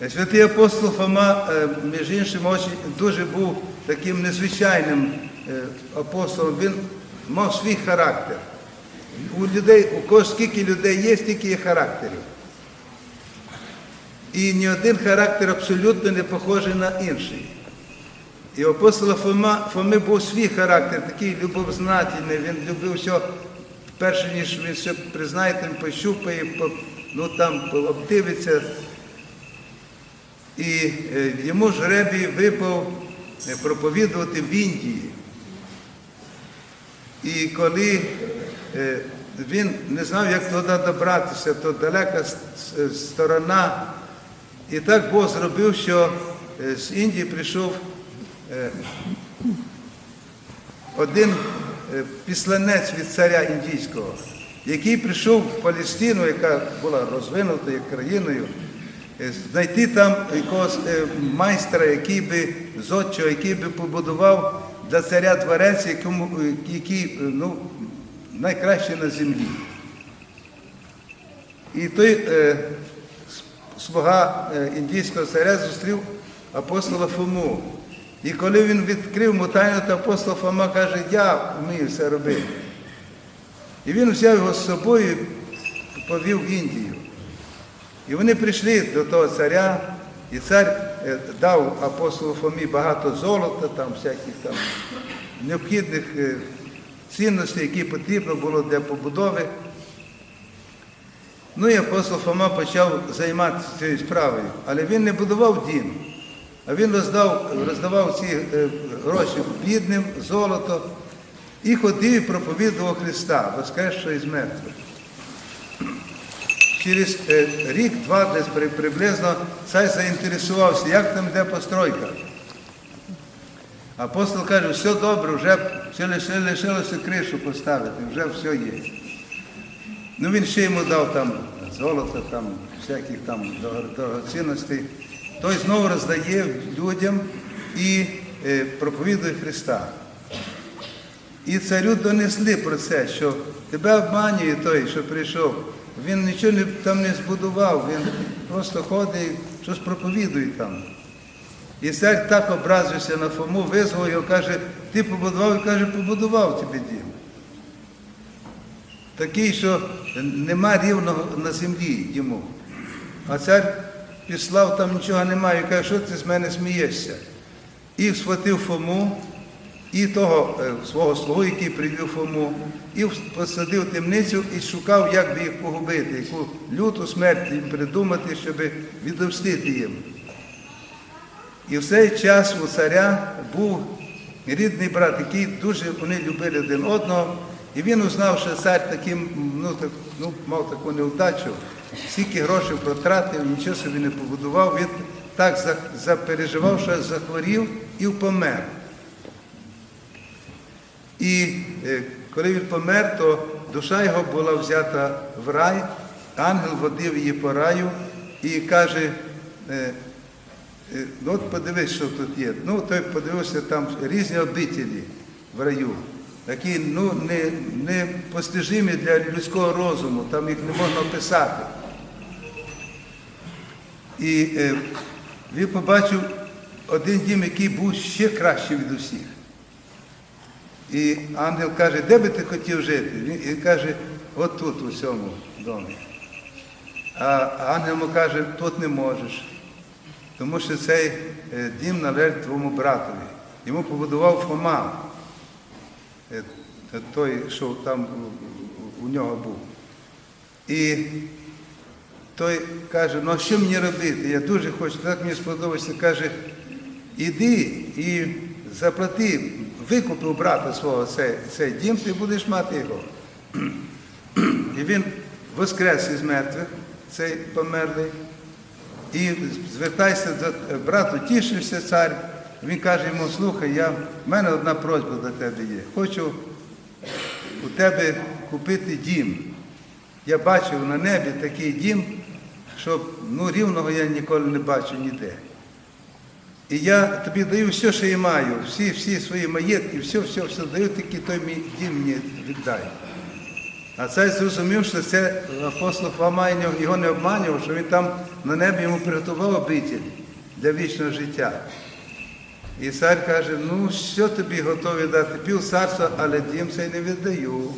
Святий апостол Фома, е, між іншим, дуже був таким незвичайним е, апостолом. Він мав свій характер. У людей, у кого скільки людей є, стільки є характерів. І ні один характер абсолютно не похожий на інший. І у апостола Фома, Фоми був свій характер, такий любовзнательний, він любив все, перше ніж він все признає, пощупає, ну там обдивиться. І е, йому жребій випав е, проповідувати в Індії. І коли е, він не знав, як туди добратися, то далека сторона. І так Бог зробив, що з Індії прийшов один післанець від царя індійського, який прийшов в Палестину, яка була розвинутою країною, знайти там якогось е, майстра, який би зодчого, який би побудував для царя дворець, якому, е, який е, ну, найкращий на землі. І той е, слуга е, індійського царя зустрів апостола Фому. І коли він відкрив му тайну, то апостол Фома каже, я вмію все робити. І він взяв його з собою і повів в Індію. І вони прийшли до того царя, і цар е, дав апостолу Фомі багато золота, там всяких там необхідних е, цінностей, які потрібно було для побудови. Ну і апостол Фома почав займатися цією справою, але він не будував дім, а він роздав, роздавав ці е, гроші бідним, золото і ходив і проповідував Христа, воскресшого із мертвих. Через е, рік-два десь приблизно цар заінтересувався, як там де постройка. Апостол каже, все добре, вже все лишилося кришу поставити, вже все є. Ну він ще йому дав там золото, там, всяких там дорогоцінностей. Той знову роздає людям і е, проповідує Христа. І царю донесли про це, що тебе обманює той, що прийшов. Він нічого не, там не збудував, він просто ходить, щось проповідує там. І цар так образився на Фому, визвав його, каже, ти побудував, і каже, побудував тобі дім. Такий, що нема рівного на землі йому. А цар післав, там нічого немає, і каже, що ти з мене смієшся? І схватив Фому, і того е, свого слугу, який привів Фому, і посадив темницю і шукав, як би їх погубити, яку люту смерть їм придумати, щоб відомстити їм. І в цей час у царя був рідний брат, який дуже вони любили один одного. І він узнав, що цар таким, ну, так, ну, мав таку неудачу, стільки грошей протратив, нічого собі не побудував. Він так запереживав, що захворів і помер. І е, коли він помер, то душа його була взята в рай, ангел водив її по раю і каже, е, Е, Ну от подивись, що тут є. Ну, той подивився там різні обителі в раю, які ну, не, не для людського розуму, там їх не можна описати. І він побачив один дім, який був ще кращий від усіх. І ангел каже, де би ти хотів жити? Він і каже, от тут, у цьому домі. А ангел йому каже, тут не можеш. Тому що цей е, дім належить твоєму братові. Йому побудував Фома, е, той, що там у нього був. І той каже, ну а що мені робити? Я дуже хочу, так мені сподобається. Каже, іди і заплати, викупи у брата свого цей, цей дім, ти будеш мати його. І він воскрес із мертвих, цей померлий. І звертайся до брату, тішився цар. Він каже йому, слухай, я, в мене одна просьба до тебе є. Хочу у тебе купити дім. Я бачив на небі такий дім, що ну, рівного я ніколи не бачив ніде. І я тобі даю все, що я маю, всі, всі свої маєтки, все, все, все даю, тільки той мій дім мені віддай. А цей зрозумів, що це апостол Фома його не обманював, що він там на небі йому приготував обитель для вічного життя. І цар каже, ну що тобі готові дати? Пів царства, але дім цей не віддаю.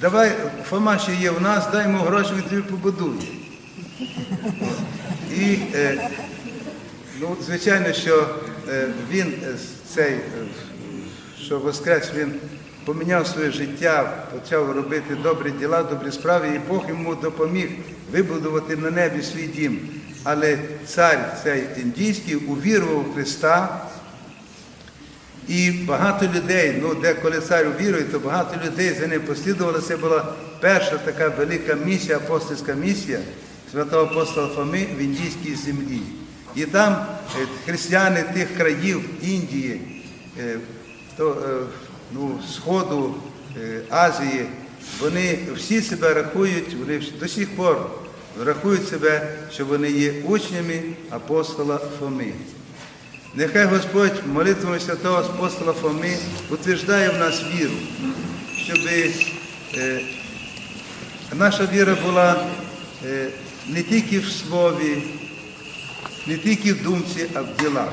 Давай, Фома ще є в нас, дай йому гроші, він тобі побудує. І, е, ну, звичайно, що е, він е, цей, е, що воскрес, він поміняв своє життя, почав робити добрі діла, добрі справи, і Бог йому допоміг вибудувати на небі свій дім. Але цар цей індійський увірував Христа, і багато людей, ну де коли цар увірує, то багато людей за ним послідували. Це була перша така велика місія, апостольська місія святого апостола Фоми в індійській землі. І там е, християни тих країв Індії, е, то, е, ну, Сходу, Азії, вони всі себе рахують, вони до сих пор рахують себе, що вони є учнями апостола Фоми. Нехай Господь молитвами святого апостола Фоми утверждає в нас віру, щоб наша віра була не тільки в слові, не тільки в думці, а в ділах.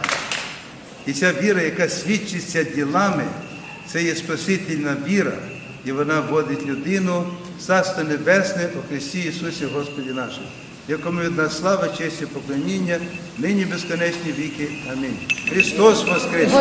І ця віра, яка свідчиться ділами, це є спасительна віра, і вона вводить людину в Царство Небесне у Христі Ісусі Господі нашому, якому від нас слава, честь і поклоніння, нині безконечні віки. Амінь. Христос Воскрес!